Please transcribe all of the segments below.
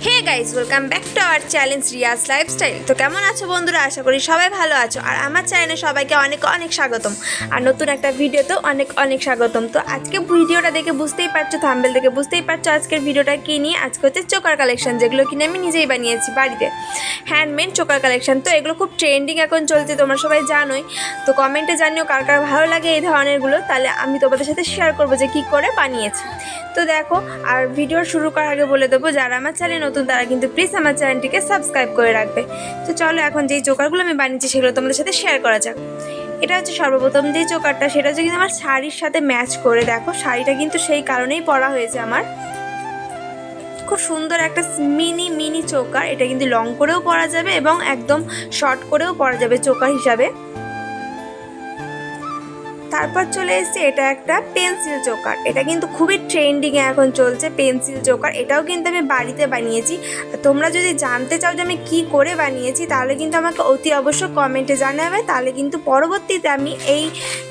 Hey! Guys welcome back to our challenge Riaz lifestyle তো কেমন আছো বন্ধুরা? আশা করি সবাই ভালো আছো। আর আমার চ্যানেলে সবাইকে অনেক অনেক স্বাগতম। আর নতুন একটা ভিডিওতেও অনেক অনেক স্বাগতম। তো আজকে ভিডিওটা দেখে বুঝতেই পারছ থাম্বেল দেখে বুঝতেই পারছ আজকের ভিডিওটা কী নিয়ে? আজকে হচ্ছে চোকার কালেকশন যেগুলো কিনে আমি নিজেই বানিয়েছি বাড়িতে। হ্যান্ডমেড চোকার কালেকশন তো এগুলো খুব ট্রেন্ডিং এখন চলছে, তোমরা সবাই জানোই। তো কমেন্টে জানিও কার কার ভালো লাগে এই ধরনেরগুলো। তাহলে আমি তোমাদের সাথে শেয়ার করব যে কী করে বানিয়েছি। তো দেখো, আর ভিডিও শুরু করার আগে বলে দেবো, যারা আমার চ্যানেল নতুন তারা কিন্তু প্লিজ আমার চ্যানেলটিকে সাবস্ক্রাইব করে রাখবে। তো চলো এখন যেই চোকারগুলো আমি বানিয়েছি সেগুলো তোমাদের সাথে শেয়ার করা যাক। এটা হচ্ছে সর্বপ্রথম যে চোকারটা সেটা হচ্ছে কিন্তু আমার শাড়ির সাথে ম্যাচ করে দেখো। শাড়িটা কিন্তু সেই কারণেই পরা হয়েছে আমার। খুব সুন্দর একটা মিনি মিনি চোকার এটা কিন্তু লং করেও পরা যাবে এবং একদম শর্ট করেও পরা যাবে চোকার হিসাবে। তারপর চলে এসেছে এটা একটা পেন্সিল চোকার এটা কিন্তু খুবই ট্রেন্ডিংয়ে এখন চলছে পেন্সিল চোকার এটাও কিন্তু আমি বাড়িতে বানিয়েছি। তোমরা যদি জানতে চাও যে আমি কি করে বানিয়েছি, তাহলে কিন্তু আমাকে অতি অবশ্যই কমেন্টে জানাবে। তাহলে কিন্তু পরবর্তীতে আমি এই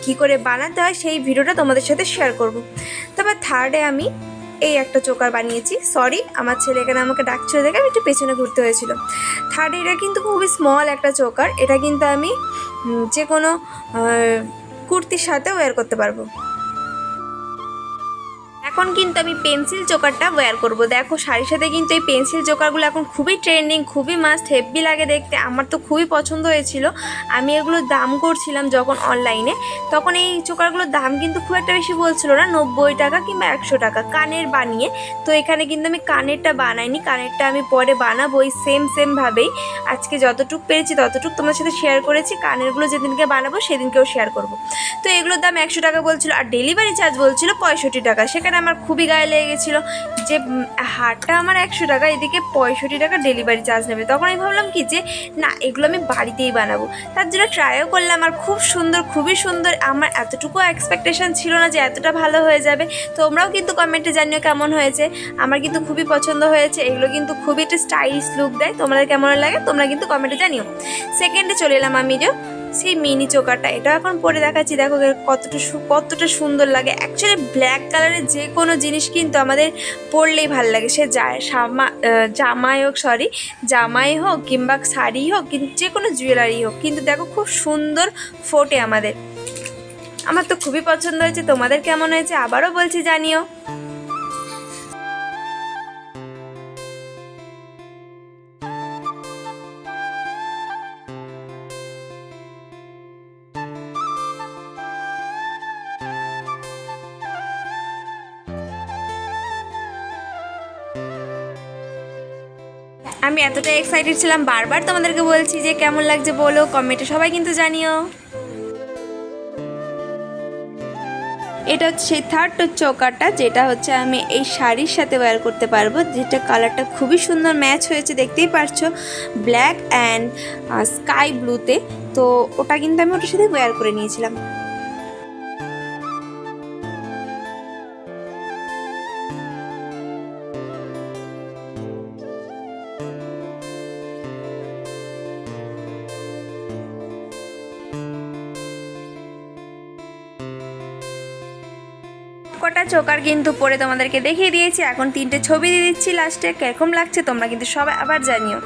কি করে বানাতে হয় সেই ভিডিওটা তোমাদের সাথে শেয়ার করব। তারপর থার্ডে আমি এই একটা চোকার বানিয়েছি। সরি আমার ছেলে এখানে আমাকে ডাকছিল দেখে আমি একটু পেছনে ঘুরতে হয়েছিল। থার্ড এটা কিন্তু খুবই স্মল একটা চোকার এটা কিন্তু আমি যে কোনো কুর্তির সাথেও ওয়ার করতে পারব। এখন কিন্তু আমি পেন্সিল চোকারটা ওয়্যার করব। দেখো, শাড়ির সাথে কিন্তু এই পেন্সিল চোকারগুলো এখন খুবই ট্রেন্ডিং খুবই মাস্ট হেভি লাগে দেখতে। আমার তো খুবই পছন্দ হয়েছিল। আমি এগুলোর দাম করছিলাম যখন অনলাইনে তখন এই চোকারগুলোর দাম কিন্তু খুব একটা বেশি বলছিল না, নব্বই টাকা কিংবা একশো টাকা কানের বানিয়ে। তো এখানে কিন্তু আমি কানেরটা বানাইনি, কানেরটা আমি পরে বানাবো ওই সেম সেমভাবেই আজকে যতটুকু পেরেছি, ততটুকু তোমার সাথে শেয়ার করেছি। কানেরগুলো যেদিনকে বানাবো, সেদিনকেও শেয়ার করব। তো এগুলোর দাম একশো টাকা বলছিল, আর ডেলিভারি চার্জ বলছিল পঁয়ষট্টি টাকা। সেখানে আমার খুবই গায়ে লেগে গেছিল যে হারটা আমার একশো টাকা, এদিকে পঁয়ষট্টি টাকা ডেলিভারি চার্জ নেবে। তখন আমি ভাবলাম কি যে, না, এগুলো আমি বাড়িতেই বানাবো। তার জন্য ট্রাইও করলাম, আর খুব সুন্দর, খুবই সুন্দর। আমার এতটুকু এক্সপেকটেশন ছিল না যে এতটা ভালো হয়ে যাবে। তোমরাও কিন্তু কমেন্টে জানিও কেমন হয়েছে। আমার কিন্তু খুবই পছন্দ হয়েছে। এগুলো কিন্তু খুবই একটা স্টাইলিশ লুক দেয়। তোমাদের কেমন লাগে, তোমরা কিন্তু কমেন্টে জানিও। সেকেন্ডে চলে এলাম আমি, যে সেই মিনি চোকারটা এটা এখন পরে দেখাচ্ছি, দেখো কতটা কতটা সুন্দর লাগে। অ্যাকচুয়ালি ব্ল্যাক কালারের যে কোনো জিনিস কিন্তু আমাদের পরলেই ভালো লাগে। সে সামা জামাই হোক সরি জামাই হোক কিংবা শাড়ি হোক কিন্তু যে কোনো জুয়েলারি হোক, কিন্তু দেখো খুব সুন্দর ফোটে আমাদের। আমার তো খুবই পছন্দ হয়েছে, তোমাদের কেমন হয়েছে? আবারও বলছি জানিও। আমি এতটা এক্সাইটেড ছিলাম, বারবার তোমাদেরকে বলছি যে কেমন লাগছে বলো কমেন্টে সবাই কিন্তু জানিও। এটা হচ্ছে থার্ড চৌকারটা যেটা হচ্ছে আমি এই শাড়ির সাথে ওয়্যার করতে পারব, যেটা কালারটা খুবই সুন্দর ম্যাচ হয়েছে, দেখতেই পারছ ব্ল্যাক অ্যান্ড স্কাই ব্লুতে তো। ওটা কিন্তু আমি ওটার সাথে ওয়্যার করে নিয়েছিলাম। কটা চোকার কিন্তু পরে তোমাদেরকে দেখিয়ে দিয়েছি। এখন তিনটে ছবি দিয়ে দিচ্ছি লাস্টে। কীরকম লাগছে তোমরা কিন্তু সবাই আবার জানিও।